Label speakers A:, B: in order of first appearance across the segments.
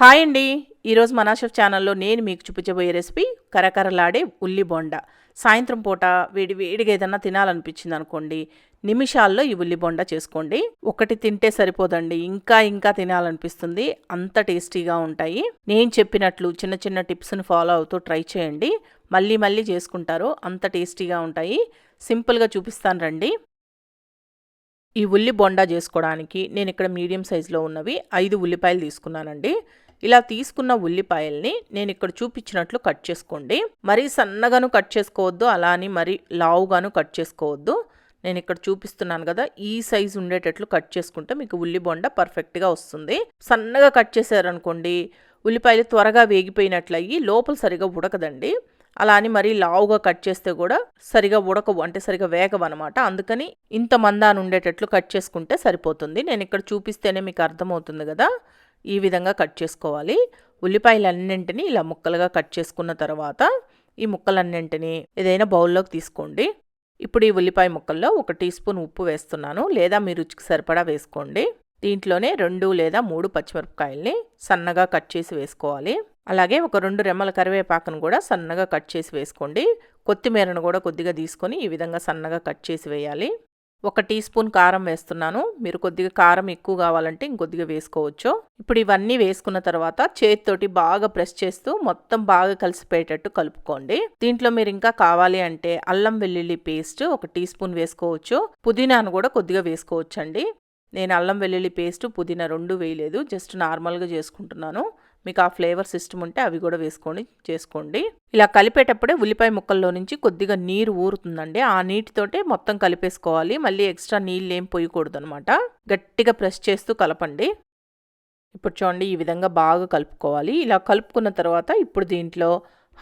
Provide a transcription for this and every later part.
A: Hi అండి. ఈరోజు మనాషెఫ్ ఛానల్లో నేను మీకు చూపించబోయే రెసిపీ కరకరలాడే ఉల్లి బొండ. సాయంత్రం పూట వేడి వేడిగా ఏదన్నా తినాలనిపించింది అనుకోండి నిమిషాల్లో ఈ ఉల్లి బొండ చేసుకోండి. ఒకటి తింటే సరిపోదండి. ఇంకా ఇంకా తినాలనిపిస్తుంది. అంత టేస్టీగా ఉంటాయి. నేను చెప్పినట్లు చిన్న చిన్న టిప్స్ని ఫాలో అవుతూ ట్రై చేయండి. మళ్ళీ మళ్ళీ చేసుకుంటారు. అంత టేస్టీగా ఉంటాయి. సింపుల్గా చూపిస్తాను రండి. ఈ ఉల్లి బొండా చేసుకోవడానికి నేను ఇక్కడ మీడియం సైజులో ఉన్నవి ఐదు ఉల్లిపాయలు తీసుకున్నానండి. ఇలా తీసుకున్న ఉల్లిపాయల్ని నేను ఇక్కడ చూపించినట్లు కట్ చేసుకోండి. మరీ సన్నగాను కట్ చేసుకోవద్దు అలా అని మరీ లావుగాను కట్ చేసుకోవద్దు. నేను ఇక్కడ చూపిస్తున్నాను కదా ఈ సైజు ఉండేటట్లు కట్ చేసుకుంటే మీకు ఉల్లి బొండ పర్ఫెక్ట్గా వస్తుంది. సన్నగా కట్ చేశారనుకోండి ఉల్లిపాయలు త్వరగా వేగిపోయినట్లయి లోపల సరిగా ఉడకదండి. అలా అని మరీ లావుగా కట్ చేస్తే కూడా సరిగా ఉడకవు అంటే సరిగా వేగవన్నమాట అందుకని ఇంత మందాన్ని ఉండేటట్లు కట్ చేసుకుంటే సరిపోతుంది. నేను ఇక్కడ చూపిస్తేనే మీకు అర్థమవుతుంది కదా. ఈ విధంగా కట్ చేసుకోవాలి. ఉల్లిపాయలన్నింటినీ ఇలా ముక్కలుగా కట్ చేసుకున్న తర్వాత ఈ ముక్కలన్నింటినీ ఏదైనా బౌల్లోకి తీసుకోండి. ఇప్పుడు ఈ ఉల్లిపాయ ముక్కల్లో ఒక టీ స్పూన్ ఉప్పు వేస్తున్నాను. లేదా మీ రుచికి సరిపడా వేసుకోండి. దీంట్లోనే రెండు లేదా మూడు పచ్చిమిరపకాయల్ని సన్నగా కట్ చేసి వేసుకోవాలి. అలాగే ఒక రెండు రెమ్మల కరివేపాకును కూడా సన్నగా కట్ చేసి వేసుకోండి. కొత్తిమీరను కూడా కొద్దిగా తీసుకొని ఈ విధంగా సన్నగా కట్ చేసి వేయాలి. ఒక టీ స్పూన్ కారం వేస్తున్నాను. మీరు కొద్దిగా కారం ఎక్కువ కావాలంటే ఇంకొద్దిగా వేసుకోవచ్చు. ఇప్పుడు ఇవన్నీ వేసుకున్న తర్వాత చేతితోటి బాగా ప్రెస్ చేస్తూ మొత్తం బాగా కలిసిపోయేటట్టు కలుపుకోండి. దీంట్లో మీరు ఇంకా కావాలి అంటే అల్లం వెల్లుల్లి పేస్ట్ ఒక టీ స్పూన్ వేసుకోవచ్చు. పుదీనాను కూడా కొద్దిగా వేసుకోవచ్చండి. నేను అల్లం వెల్లుల్లి పేస్ట్ పుదీనా రెండు వేయలేదు. జస్ట్ నార్మల్గా చేసుకుంటున్నాను. మీకు ఆ ఫ్లేవర్స్ ఇష్టం ఉంటే అవి కూడా వేసుకొని చేసుకోండి. ఇలా కలిపేటప్పుడే ఉల్లిపాయ ముక్కల్లో నుంచి కొద్దిగా నీరు ఊరుతుందండి. ఆ నీటితోటే మొత్తం కలిపేసుకోవాలి. మళ్ళీ ఎక్స్ట్రా నీళ్ళు ఏం పోయకూడదు అనమాట గట్టిగా ప్రెస్ చేస్తూ కలపండి. ఇప్పుడు చూడండి ఈ విధంగా బాగా కలుపుకోవాలి. ఇలా కలుపుకున్న తర్వాత ఇప్పుడు దీంట్లో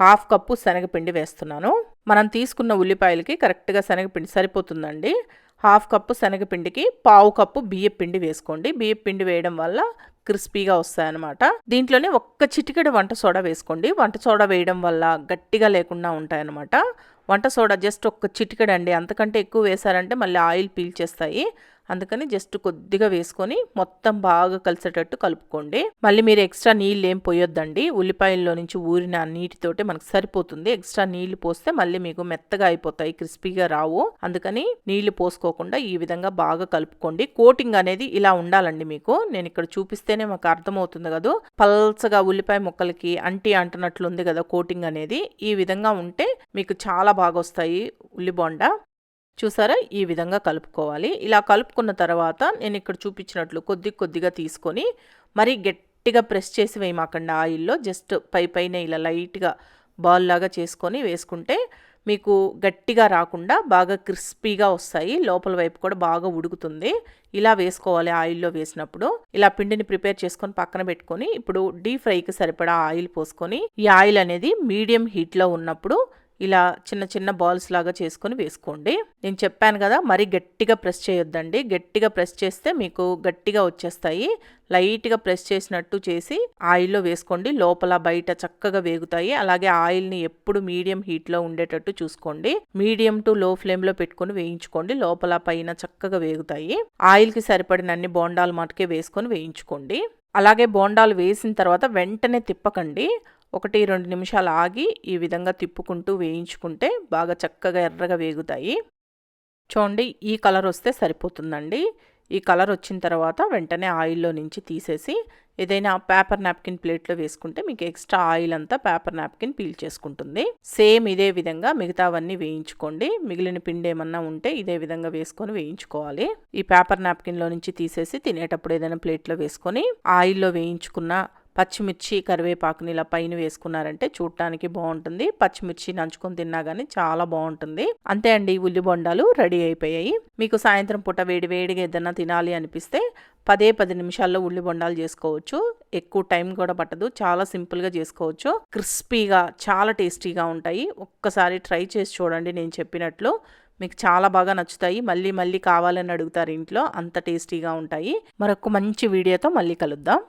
A: హాఫ్ కప్పు శనగపిండి వేస్తున్నాను. మనం తీసుకున్న ఉల్లిపాయలకి కరెక్ట్గా శనగపిండి సరిపోతుందండి. హాఫ్ కప్పు శనగపిండికి పావు కప్పు బియ్యపిండి వేసుకోండి. బియ్యపిండి వేయడం వల్ల క్రిస్పీగా వస్తాయన్నమాట. దీంట్లోనే ఒక్క చిటికెడు వంట సోడా వేసుకోండి. వంట సోడా వేయడం వల్ల గట్టిగా లేకుండా ఉంటాయన్నమాట. వంట సోడా జస్ట్ ఒక్క చిటికెడండి. అంతకంటే ఎక్కువ వేశారంటే మళ్ళీ ఆయిల్ పీల్చేస్తాయి అందుకని జస్ట్ కొద్దిగా వేసుకొని మొత్తం బాగా కలిసేటట్టు కలుపుకోండి. మళ్ళీ మీరు ఎక్స్ట్రా నీళ్ళు ఏం పోయొద్దండి. ఉల్లిపాయల్లో నుంచి ఊరిన నీటితోటే మనకు సరిపోతుంది. ఎక్స్ట్రా నీళ్ళు పోస్తే మళ్ళీ మీకు మెత్తగా అయిపోతాయి క్రిస్పీగా రావు. అందుకని నీళ్ళు పోసుకోకుండా ఈ విధంగా బాగా కలుపుకోండి. కోటింగ్ అనేది ఇలా ఉండాలండి మీకు. నేను ఇక్కడ చూపిస్తేనే మాకు అర్థమవుతుంది కదా. పల్చగా ఉల్లిపాయ ముక్కలకి అంటి అంటున్నట్లు ఉంది కదా కోటింగ్ అనేది. ఈ విధంగా ఉంటే మీకు చాలా బాగా వస్తాయి ఉల్లిబొండ. చూసారా? ఈ విధంగా కలుపుకోవాలి. ఇలా కలుపుకున్న తర్వాత నేను ఇక్కడ చూపించినట్లు కొద్ది కొద్దిగా తీసుకొని మరీ గట్టిగా ప్రెస్ చేసి వేయమాకండి ఆయిల్లో. జస్ట్ పై పైన ఇలా లైట్గా బాల్ లాగా చేసుకొని వేసుకుంటే మీకు గట్టిగా రాకుండా బాగా క్రిస్పీగా వస్తాయి. లోపల వైపు కూడా బాగా ఉడుకుతుంది. ఇలా వేసుకోవాలి ఆయిల్లో వేసినప్పుడు. ఇలా పిండిని ప్రిపేర్ చేసుకొని పక్కన పెట్టుకొని ఇప్పుడు డీప్ ఫ్రైకి సరిపడా ఆయిల్ పోసుకొని ఈ ఆయిల్ అనేది మీడియం హీట్లో ఉన్నప్పుడు ఇలా చిన్న చిన్న బాల్స్ లాగా చేసుకొని వేసుకోండి. నేను చెప్పాను కదా మరీ గట్టిగా ప్రెస్ చేయొద్దండి. గట్టిగా ప్రెస్ చేస్తే మీకు గట్టిగా వచ్చేస్తాయి. లైట్గా ప్రెస్ చేసినట్టు చేసి ఆయిల్లో వేసుకోండి. లోపల బయట చక్కగా వేగుతాయి. అలాగే ఆయిల్ని ఎప్పుడు మీడియం హీట్లో ఉండేటట్టు చూసుకోండి. మీడియం టు లో ఫ్లేమ్లో పెట్టుకొని వేయించుకోండి. లోపల పైన చక్కగా వేగుతాయి. ఆయిల్కి సరిపడిన అన్ని బోండాలు మటుకే వేసుకొని వేయించుకోండి. అలాగే బోండాలు వేసిన తర్వాత వెంటనే తిప్పకండి. ఒకటి రెండు నిమిషాలు ఆగి ఈ విధంగా తిప్పుకుంటూ వేయించుకుంటే బాగా చక్కగా ఎర్రగా వేగుతాయి. చూడండి ఈ కలర్ వస్తే సరిపోతుందండి. ఈ కలర్ వచ్చిన తర్వాత వెంటనే ఆయిల్లో నుంచి తీసేసి ఏదైనా పేపర్ నాప్కిన్ ప్లేట్లో వేసుకుంటే మీకు ఎక్స్ట్రా ఆయిల్ అంతా పేపర్ నాప్కిన్ పీల్ చేసుకుంటుంది. సేమ్ ఇదే విధంగా మిగతావన్నీ వేయించుకోండి. మిగిలిన పిండి ఏమన్నా ఉంటే ఇదే విధంగా వేసుకొని వేయించుకోవాలి. ఈ పేపర్ నాప్కిన్లో నుంచి తీసేసి తినేటప్పుడు ఏదైనా ప్లేట్లో వేసుకొని ఆయిల్లో వేయించుకున్న పచ్చిమిర్చి కరివేపాకుని ఇలా పైన వేసుకున్నారంటే చూడటానికి బాగుంటుంది. పచ్చిమిర్చి నంచుకొని తిన్నా కానీ చాలా బాగుంటుంది. అంతే అండి ఉల్లి బొండాలు రెడీ అయిపోయాయి. మీకు సాయంత్రం పూట వేడి వేడిగా ఏదైనా తినాలి అనిపిస్తే పదే పది నిమిషాల్లో ఉల్లి బొండాలు చేసుకోవచ్చు. ఎక్కువ టైం కూడా పట్టదు. చాలా సింపుల్గా చేసుకోవచ్చు. క్రిస్పీగా చాలా టేస్టీగా ఉంటాయి. ఒక్కసారి ట్రై చేసి చూడండి నేను చెప్పినట్లు. మీకు చాలా బాగా నచ్చుతాయి. మళ్ళీ మళ్ళీ కావాలని అడుగుతారు ఇంట్లో. అంత టేస్టీగా ఉంటాయి. మరొక మంచి వీడియోతో మళ్ళీ కలుద్దాం.